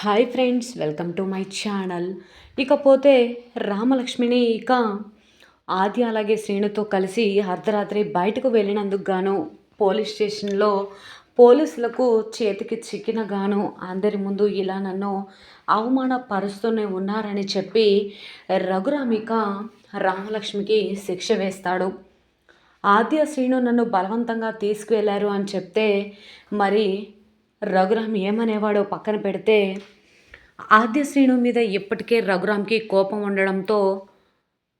Hi friends welcome to my channel ఇకపోతే రామలక్ష్మిని ఇక ఆది అలాగే శ్రేణుతో కలిసి అర్ధరాత్రి బయటకు వెళ్ళినందుకు గాను పోలీస్ స్టేషన్లో పోలీసులకు చేతికి చిక్కిన గాను అందరి ముందు ఇలా నన్ను అవమానపరుస్తూనే ఉన్నారని చెప్పి రఘురామిక రామలక్ష్మికి శిక్ష వేస్తాడు. ఆద్య శ్రీను నన్ను బలవంతంగా తీసుకువెళ్ళారు అని చెప్తే మరి రఘురామ్ ఏమనేవాడో పక్కన పెడితే ఆద్యశ్రీను మీద ఇప్పటికే రఘురామ్కి కోపం ఉండడంతో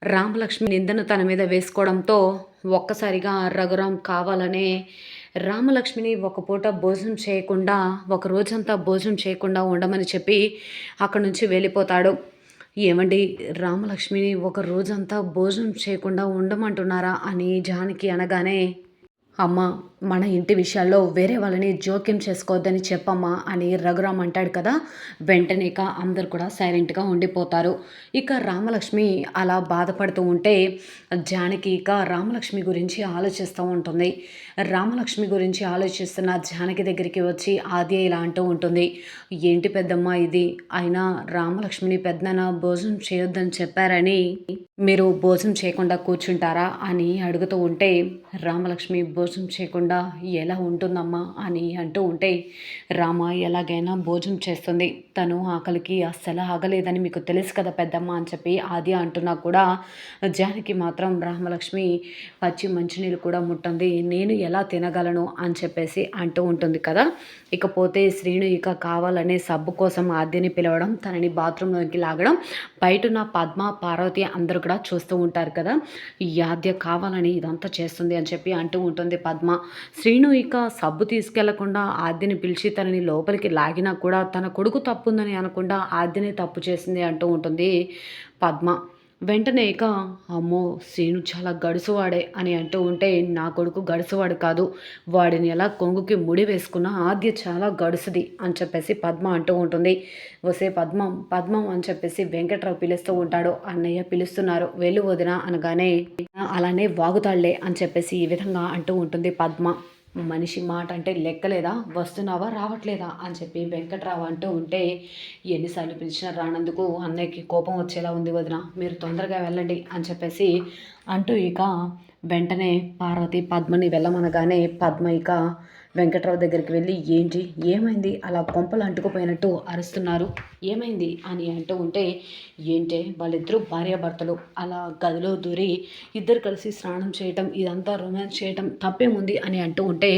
రామలక్ష్మి నిందను తన మీద వేసుకోవడంతో ఒక్కసారిగా రఘురామ్ కావాలనే రామలక్ష్మిని ఒక పూట భోజనం చేయకుండా ఒక రోజంతా భోజనం చేయకుండా ఉండమని చెప్పి అక్కడి నుంచి వెళ్ళిపోతాడు. ఏమండి రామలక్ష్మిని ఒక రోజంతా భోజనం చేయకుండా ఉండమంటున్నారా అని జానకి అనగానే అమ్మ మన ఇంటి విషయాల్లో వేరే వాళ్ళని జోక్యం చేసుకోవద్దని చెప్పమ్మా అని రఘురామ్ అంటాడు కదా వెంటనే ఇక అందరు కూడా సైలెంట్గా ఉండిపోతారు. ఇక రామలక్ష్మి అలా బాధపడుతూ ఉంటే జానకి ఇక రామలక్ష్మి గురించి ఆలోచిస్తూ ఉంటుంది. రామలక్ష్మి గురించి ఆలోచిస్తున్న జానకి దగ్గరికి వచ్చి ఆది ఇలా అంటూ ఉంటుంది. ఏంటి పెద్దమ్మ ఇది? అయినా రామలక్ష్మిని పెద్దన భోజనం చేయొద్దని చెప్పారని మీరు భోజనం చేయకుండా కూర్చుంటారా? అని అడుగుతూ ఉంటే రామలక్ష్మి భోజనం భోజనం చేయకుండా ఎలా ఉంటుందమ్మా అని అంటూ ఉంటే రామ ఎలాగైనా భోజనం చేస్తుంది. తను ఆకలికి అస్సలు ఆగలేదని మీకు తెలుసు కదా పెద్దమ్మ అని చెప్పి ఆది అంటున్నా కూడా జానకి మాత్రం బ్రహ్మలక్ష్మి పచ్చి మంచినీళ్ళు కూడా ముట్టింది నేను ఎలా తినగలను అని చెప్పేసి అంటూ ఉంటుంది కదా. ఇకపోతే శ్రీను ఇక కావాలనే సబ్బు కోసం ఆద్యని పిలవడం తనని బాత్రూంలోకి లాగడం బయట పద్మ పార్వతి అందరూ కూడా చూస్తూ ఉంటారు కదా. ఈ ఆద్య కావాలని ఇదంతా చేస్తుంది అని చెప్పి అంటూ ఉంటుంది పద్మ. శ్రీను ఇక సబ్బు తీసుకెళ్ళకుండా ఆద్యని పిలిచి తనని లోపలికి లాగినా కూడా తన కొడుకు తప్పు తప్పుందని అనకుండా ఆద్యనే తప్పు చేసింది అంటూ ఉంటుంది పద్మ. వెంటనే ఇక అమ్మో శ్రీను చాలా గడుసువాడే అని అంటూ ఉంటే నా కొడుకు గడుసువాడు కాదు. వాడిని ఎలా కొంగుకి ముడి వేసుకున్న ఆద్య చాలా గడుసుది అని చెప్పేసి పద్మ అంటూ ఉంటుంది. వసే పద్మం పద్మం అని చెప్పేసి వెంకట్రావు పిలుస్తూ ఉంటాడు. అన్నయ్య పిలుస్తున్నారు వెళ్ళు వదిన అనగానే అలానే వాగుతాళ్ళే అని చెప్పేసి ఈ విధంగా అంటూ ఉంటుంది పద్మ. మనిషి మాట అంటే లెక్కలేదా? వస్తున్నావా? రావట్లేదా? అని చెప్పి వెంకట్రావు అంటూ ఉంటే ఎన్నిసార్లు పిలిచినా రానందుకు అన్నయ్యకి కోపం వచ్చేలా ఉంది వదిన. మీరు తొందరగా వెళ్ళండి అని చెప్పేసి అంటూ ఇక వెంటనే పార్వతి పద్మని వెళ్ళమనగానే పద్మ ఇక వెంకట్రావు దగ్గరికి వెళ్ళి ఏంటి? ఏమైంది? అలా కొంపలు అంటుకుపోయినట్టు అరుస్తున్నారు. ఏమైంది? అని అంటూ ఉంటే ఏంటే? వాళ్ళిద్దరూ భార్యాభర్తలు. అలా గదిలో దూరి ఇద్దరు కలిసి స్నానం చేయటం ఇదంతా రొమాన్స్ చేయటం తప్పేముంది అని అంటూ ఉంటే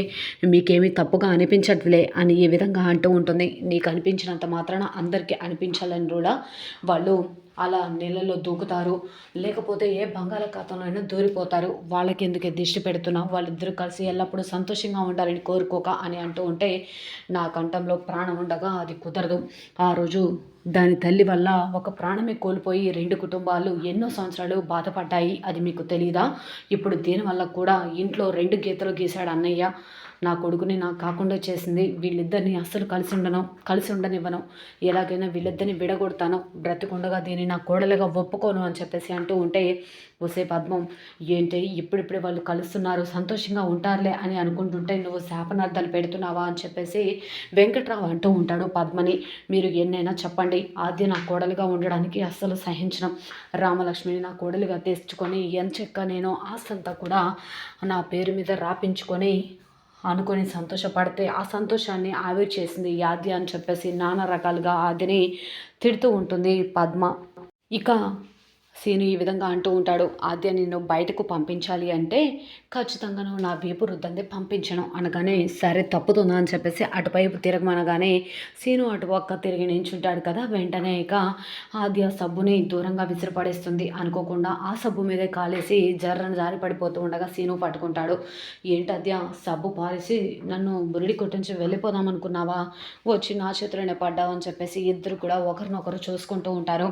మీకేమీ తప్పుగా అనిపించట్లే అని ఈ విధంగా అంటూ ఉంటుంది. నీకు అనిపించినంత మాత్రాన అందరికీ అనిపించాలని కూడా వాళ్ళు అలా నీళ్ళలో దూకుతారు. లేకపోతే ఏ బంగాళాఖాతంలో అయినా దూరిపోతారు. వాళ్ళకి ఎందుకే దిష్టి పెడుతున్నావు? వాళ్ళిద్దరూ కలిసి ఎల్లప్పుడూ సంతోషంగా ఉండాలని కోరుకోక అని అంటూ ఉంటే నా కంఠంలో ప్రాణం ఉండగా అది కుదరదు. ఆ రోజు దాని తల్లి వల్ల ఒక ప్రాణమే కోల్పోయి రెండు కుటుంబాలు ఎన్నో సంవత్సరాలు బాధపడ్డాయి. అది మీకు తెలియదా ఇప్పుడు దీనివల్ల కూడా ఇంట్లో రెండు గీతలు గీశాడు అన్నయ్య. నా కొడుకుని నాకు కాకుండా చేసింది. వీళ్ళిద్దరిని అస్సలు కలిసి ఉండను కలిసి ఉండనివ్వను. ఎలాగైనా వీళ్ళిద్దరిని విడగొడతాను. బ్రతికుండగా దీన్ని నా కోడలుగా ఒప్పుకోను అని చెప్పేసి అంటూ ఉంటే వసే పద్మం ఏంటి? ఇప్పుడిప్పుడే వాళ్ళు కలుస్తున్నారు సంతోషంగా ఉంటారులే అని అనుకుంటుంటే నువ్వు శాపనార్థాలు పెడుతున్నావా? అని చెప్పేసి వెంకట్రావు అంటూ ఉంటాడు పద్మని. మీరు ఎన్నైనా చెప్పండి. ఆద్య నా కోడలుగా ఉండడానికి అస్సలు సహించడం రామలక్ష్మిని నా కోడలుగా తెచ్చుకొని ఎంచక్క నేను ఆస్తంతా కూడా నా పేరు మీద రాపించుకొని అనుకొని సంతోషపడితే ఆ సంతోషాన్ని ఆవిరి చేసింది యాద్య అని చెప్పేసి నానా రకాలుగా ఆదిని తిడుతూ ఉంటుంది పద్మ. ఇక సీను ఈ విధంగా అంటూ ఉంటాడు ఆద్య నిన్ను బయటకు పంపించాలి అంటే ఖచ్చితంగా నువ్వు నా వీపు రుద్దంది పంపించను అనగానే సరే తప్పుతుందా? అని చెప్పేసి అటువైపు తిరగమనగానే సీను అటుపక్క తిరిగి నించుంటాడు కదా వెంటనే ఇక ఆద్య సబ్బుని దూరంగా విసిరిపడేస్తుంది. అనుకోకుండా ఆ సబ్బు మీదే కాలేసి జర్రను జారి పడిపోతూ ఉండగా సీను పట్టుకుంటాడు. ఏంటి సబ్బు పారేసి నన్ను బురిడి కొట్టించి వెళ్ళిపోదాం అనుకున్నావా? వచ్చి నా చేతిలోనే పడ్డావు అని చెప్పేసి ఇద్దరు కూడా ఒకరినొకరు చూసుకుంటూ ఉంటారు.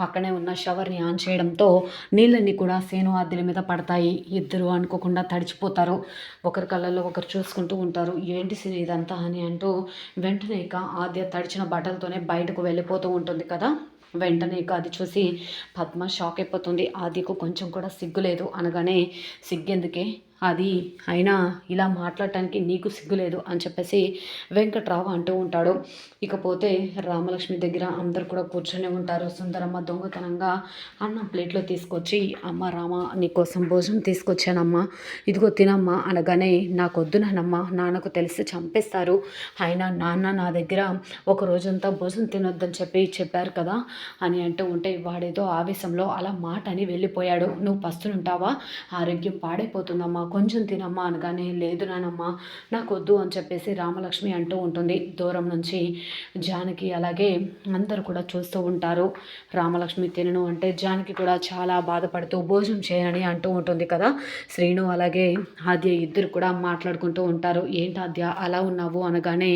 పక్కనే ఉన్న షవర్ని ఆన్ చేయడంతో నీళ్ళన్నీ కూడా సేను అద్దెల మీద పడతాయి. ఇద్దరు అనుకోకుండా తడిచిపోతారు. ఒకరి కళ్ళల్లో ఒకరు చూసుకుంటూ ఉంటారు. ఏంటి సిని ఇదంతా అని అంటూ వెంటనే ఇక ఆద్య తడిచిన బట్టలతోనే బయటకు వెళ్ళిపోతూ ఉంటుంది కదా. వెంటనే ఇక అది చూసి పద్మ షాక్ అయిపోతుంది. ఆదికు కొంచెం కూడా సిగ్గు లేదు అనగానే సిగ్గెందుకే? అది అయినా ఇలా మాట్లాడటానికి నీకు సిగ్గులేదు అని చెప్పేసి వెంకట్రావు అంటూ ఉంటాడు. ఇకపోతే రామలక్ష్మి దగ్గర అందరు కూడా కూర్చొని ఉంటారు. సుందరమ్మ దొంగతనంగా అన్నం ప్లేట్లో తీసుకొచ్చి అమ్మ రామ నీకోసం భోజనం తీసుకొచ్చానమ్మా. ఇదిగో తినమ్మా అనగానే నాకు నానమ్మ నాన్నకు తెలిసి చంపేస్తారు. అయినా నాన్న నా దగ్గర ఒక రోజంతా భోజనం తినొద్దని చెప్పి చెప్పారు కదా అని అంటూ ఉంటే వాడేదో ఆవేశంలో అలా మాట అని వెళ్ళిపోయాడు. నువ్వు పస్తులుంటావా ఆరోగ్యం పాడైపోతుందమ్మా కొంచెం తినమ్మా అనగానే లేదు నానమ్మా నాకు వద్దు అని చెప్పేసి రామలక్ష్మి అంటూ ఉంటుంది. దూరం నుంచి జానకి అలాగే అందరు కూడా చూస్తూ ఉంటారు. రామలక్ష్మి తినను అంటే జానకి కూడా చాలా బాధపడుతూ భోజనం చేయనని అంటూ ఉంటుంది కదా. శ్రీను అలాగే ఆద్య ఇద్దరు కూడా మాట్లాడుకుంటూ ఉంటారు. ఏంటి ఆద్య అలా ఉన్నావు? అనగానే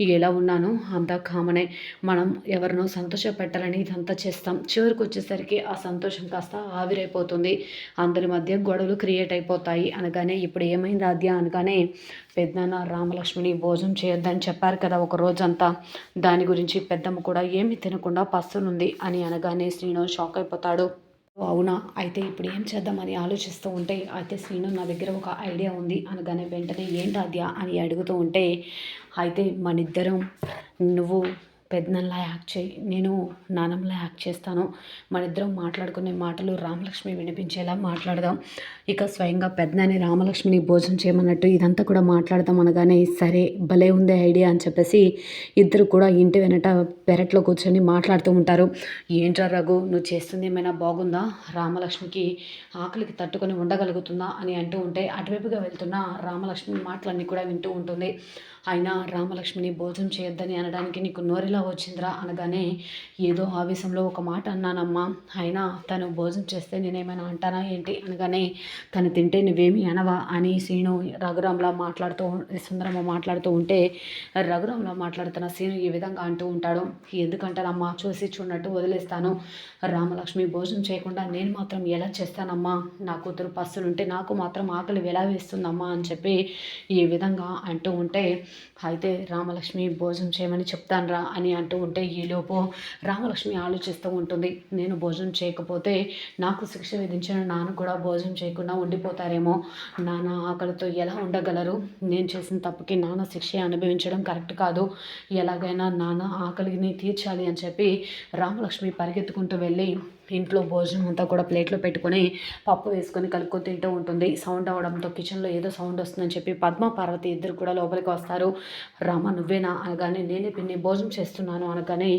ఎలా ఉన్నాను? అంతా కామనే. మనం ఎవరినో సంతోష పెట్టాలని ఇదంతా చేస్తాం. చివరికి వచ్చేసరికి ఆ సంతోషం కాస్త ఆవిరైపోతుంది. అందరి మధ్య గొడవలు క్రియేట్ అయిపోతాయి అని అనగానే ఇప్పుడు ఏమైంది ఆద్య? అనగానే పెద్దనాన్న రామలక్ష్మిని భోజనం చేయొద్దని చెప్పారు కదా ఒక రోజంతా. దాని గురించి పెద్దమ్మ కూడా ఏమీ తినకుండా పస్తునుంది అని అనగానే శ్రీను షాక్ అయిపోతాడు. అవునా? అయితే ఇప్పుడు ఏం చేద్దామని ఆలోచిస్తూ ఉంటే అయితే శ్రీను నా దగ్గర ఒక ఐడియా ఉంది అనగానే వెంటనే ఏంటి ఆద్య? అని అడుగుతూ ఉంటే అయితే మనిద్దరం నువ్వు పెద్దనలా యాక్ట్ చేయి. నేను నానమ్మలా యాక్ట్ చేస్తాను. మన ఇద్దరం మాట్లాడుకునే మాటలు రామలక్ష్మి వినిపించేలా మాట్లాడదాం. ఇక స్వయంగా పెద్దనాన్ని రామలక్ష్మిని భోజనం చేయమన్నట్టు ఇదంతా కూడా మాట్లాడదాం అనగానే సరే భలే ఉంది ఐడియా అని చెప్పేసి ఇద్దరు కూడా ఇంటి వెనట పెరట్లో కూర్చొని మాట్లాడుతూ ఉంటారు. ఏంట్రా రఘు నువ్వు చేస్తుంది ఏమైనా బాగుందా? రామలక్ష్మికి ఆకలికి తట్టుకొని ఉండగలుగుతుందా అని అంటూ ఉంటే అటువైపుగా వెళ్తున్న రామలక్ష్మి మాటలన్నీ కూడా వింటూ ఉంటుంది. అయినా రామలక్ష్మిని భోజనం చేయొద్దని అనడానికి నీకు నోరిలా వచ్చిందిరా అనగానే ఏదో ఆవేశంలో ఒక మాట అన్నానమ్మా. అయినా తను భోజనం చేస్తే నేనేమైనా అంటానా ఏంటి అనగానే తను తింటే నువ్వేమి అనవా అని శీను రఘురాంలా మాట్లాడుతూ సుందరమ్మ మాట్లాడుతూ ఉంటే రఘురాంలా మాట్లాడుతున్న శీను ఈ విధంగా అంటూ ఉంటాడు. ఎందుకంటానమ్మా? చూసి చూడనట్టు వదిలేస్తాను. రామలక్ష్మి భోజనం చేయకుండా నేను మాత్రం ఎలా చేస్తానమ్మా? నా కూతురు పస్సులుంటే నాకు మాత్రం ఆకలి ఎలా వేస్తుందమ్మా అని చెప్పి ఈ విధంగా అంటూ ఉంటే అయితే రామలక్ష్మి భోజనం చేయమని చెప్తానురా అని అంటూ ఉంటే ఈలోపు రామలక్ష్మి ఆలోచిస్తూ ఉంటుంది. నేను భోజనం చేయకపోతే నాకు శిక్ష విధించిన నాన్న కూడా భోజనం చేయకుండా ఉండిపోతారేమో. నాన్న ఆకలితో ఎలా ఉండగలరు? నేను చేసిన తప్పుకి నాన్న శిక్ష అనుభవించడం కరెక్ట్ కాదు. ఎలాగైనా నాన్న ఆకలిని తీర్చాలి అని చెప్పి రామలక్ష్మి పరిగెత్తుకుంటూ వెళ్ళి ఇంట్లో భోజనం అంతా కూడా ప్లేట్లో పెట్టుకొని పప్పు వేసుకొని కలుపుకొని తింటూ ఉంటుంది. సౌండ్ అవడంతో కిచెన్లో ఏదో సౌండ్ వస్తుందని చెప్పి పద్మ పార్వతి ఇద్దరు కూడా లోపలికి వస్తారు. రామ నువ్వేనా? అనగానే నేనే పిన్ని భోజనం చేస్తున్నాను అనగానే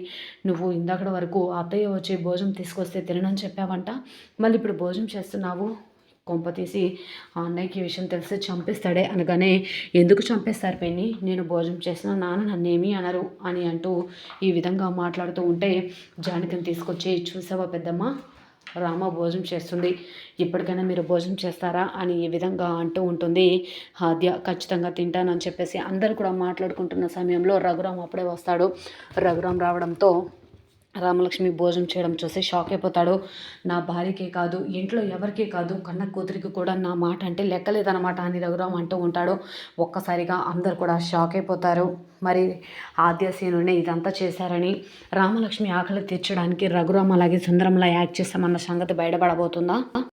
నువ్వు ఇందాకడ వరకు అత్తయ్య వచ్చి భోజనం తీసుకొస్తే తిననని చెప్పావంట. మళ్ళీ ఇప్పుడు భోజనం చేస్తున్నావు? కొంప తీసి ఆ అన్నయ్యకి విషయం తెలిసి చంపేస్తాడే అనగానే ఎందుకు చంపేస్తారు పెన్ని? నేను భోజనం చేసిన నాన్న నన్నేమీ అనరు అని అంటూ ఈ విధంగా మాట్లాడుతూ ఉంటే జానకిని తీసుకొచ్చి చూసావా పెద్దమ్మ రామ భోజనం చేస్తుంది. ఇప్పటికైనా మీరు భోజనం చేస్తారా? అని ఈ విధంగా అంటూ ఉంటుంది. ఆద్య ఖచ్చితంగా తింటానని చెప్పేసి అందరు కూడా మాట్లాడుకుంటున్న సమయంలో రఘురాం అప్పుడే వస్తాడు. రఘురాం రావడంతో రామలక్ష్మి భోజనం చేయడం చూసి షాక్ అయిపోతాడు. నా భార్యకే కాదు ఇంట్లో ఎవరికీ కాదు కన్న కూతురికి కూడా నా మాట అంటే లెక్కలేదన్నమాట అని రఘురామ్ అంటూ ఉంటాడు. ఒక్కసారిగా అందరు కూడా షాక్ అయిపోతారు. మరి ఆద్యసేనునే ఇదంతా చేశారని రామలక్ష్మి ఆకలి తీర్చడానికి రఘురామ్ అలాగే సుందరంలా యాక్ట్ చేస్తామన్న సంగతి బయటపడబోతుందా?